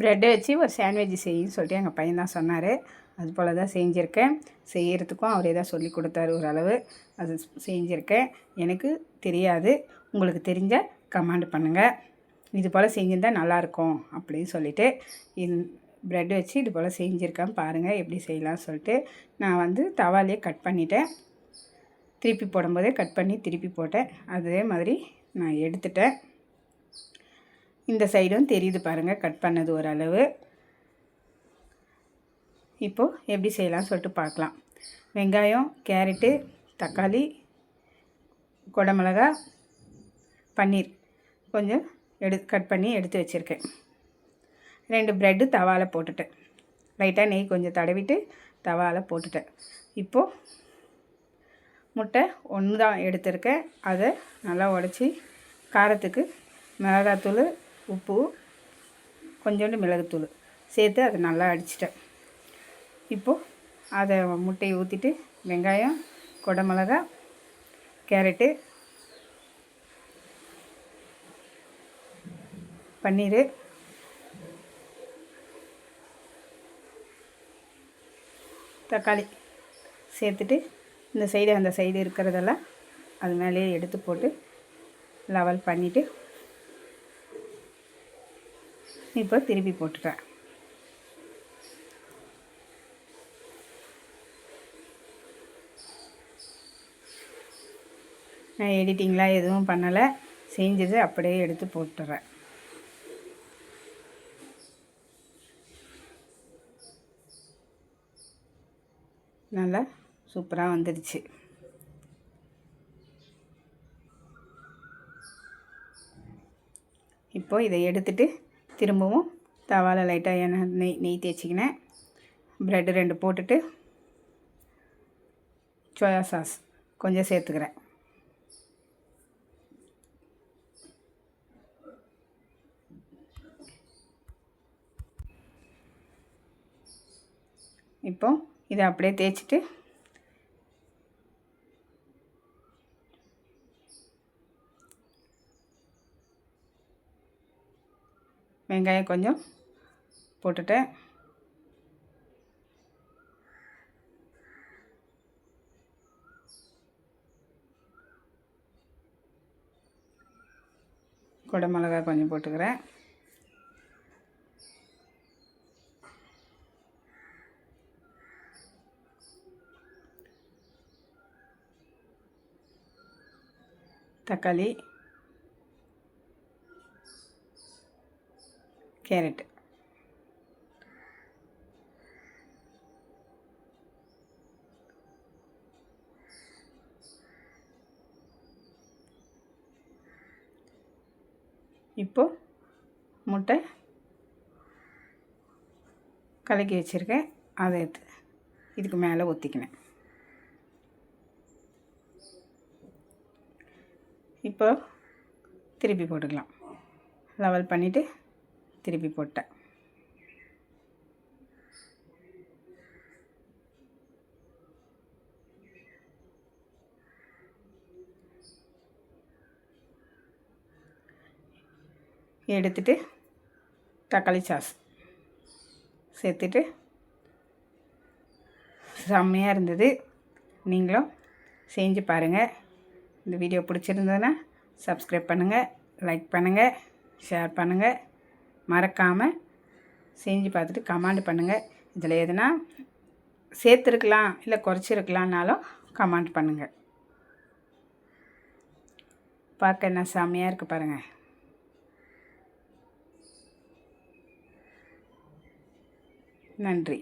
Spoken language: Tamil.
ப்ரெட்டை வச்சு ஒரு சாண்ட்விச் செய்யுன்னு சொல்லிட்டு எங்கள் பையன் தான் சொன்னார். அது போல் தான் செஞ்சுருக்கேன். செய்கிறதுக்கும் அவரே தான் சொல்லி கொடுத்தாரு ஓரளவு. அது செஞ்சுருக்கேன். எனக்கு தெரியாது. உங்களுக்கு தெரிஞ்ச கமெண்ட் பண்ணுங்கள் இது போல் செஞ்சுருந்தா நல்லாயிருக்கும் அப்படின்னு சொல்லிட்டு இந் ப்ரெட் வச்சு இது போல் செஞ்சுருக்கேன் பாருங்கள் எப்படி செய்யலாம்னு சொல்லிட்டு நான் வந்து தவாலே கட் பண்ணிட்டேன். திருப்பி போடும்போதே கட் பண்ணி திருப்பி போட்டேன். அதே மாதிரி நான் எடுத்துட்டேன். இந்த சைடும் தெரியுது பாருங்கள் கட் பண்ணது ஓரளவு. இப்போது எப்படி செய்யலாம்னு சொல்லிட்டு பார்க்கலாம். வெங்காயம் கேரட்டு தக்காளி குடமிளகா பன்னீர் கொஞ்சம் எடு கட் பண்ணி எடுத்து வச்சுருக்கேன். ரெண்டு ப்ரெட்டு தவாவில் போட்டுட்டேன். லைட்டாக நெய் கொஞ்சம் தடவிட்டு தவாவில் போட்டுட்டேன். இப்போது முட்டை ஒன்று தான் எடுத்திருக்கேன். அதை நல்லா உடச்சி காரத்துக்கு மிளகாத்தூள் உப்பு கொஞ்சோண்டு மிளகுத்தூள் சேர்த்து அதை நல்லா அடிச்சிட்டேன். இப்போது அதை முட்டையை ஊற்றிட்டு வெங்காயம் கொடமிளகா கேரட்டு பன்னீர் தக்காளி சேர்த்துட்டு இந்த சைடு அந்த சைடு இருக்கிறதெல்லாம் அது மேலேயே எடுத்து போட்டு லெவல் பண்ணிவிட்டு இப்போ திருப்பி போட்டுட்டேன் நான் எடிட்டிங்லாம் எதுவும் பண்ணலை. செஞ்சது அப்படியே எடுத்து போட்டுறேன். நல்லா சூப்பராக வந்துடுச்சு. இப்போது இதை எடுத்துகிட்டு திரும்பவும் தவாவில் லைட்டாக எண்ணெய் நெய் நெய் தேய்ச்சிக்கினேன். ப்ரெட்டு ரெண்டு போட்டுட்டு சோயா சாஸ் கொஞ்சம் சேர்த்துக்கிறேன். இப்போ இதை அப்படியே தேய்ச்சிட்டு வெங்காயம் கொஞ்சம் போட்டுட்டேன் குடை மிளகா கொஞ்சம் போட்டுக்கிறேன். தக்காளி கேரட். இப்போ முட்டை கலக்கி வச்சுருக்கேன். அதை எடுத்து இதுக்கு மேலே ஊற்றிக்கினேன் இப்போ திருப்பி போட்டுக்கலாம். லெவல் பண்ணிவிட்டு திருப்பி போட்டேன். எடுத்துட்டு தக்காளி சாஸ் சேர்த்துட்டு செம்மையாக இருந்தது. நீங்களும் செஞ்சு பாருங்கள் இந்த வீடியோ பிடிச்சிருந்ததுன்னா சப்ஸ்கிரைப் பண்ணுங்கள் லைக் பண்ணுங்கள் ஷேர் பண்ணுங்கள் மறக்காமல் செஞ்சு பார்த்துட்டு கமாண்ட் பண்ணுங்கள் இதில் எதுனா சேர்த்துருக்கலாம் இல்லை குறைச்சிருக்கலான்னாலும் கமெண்ட் பண்ணுங்கள் பார்க்க என்ன செம்மையாக இருக்குது பாருங்கள் நன்றி.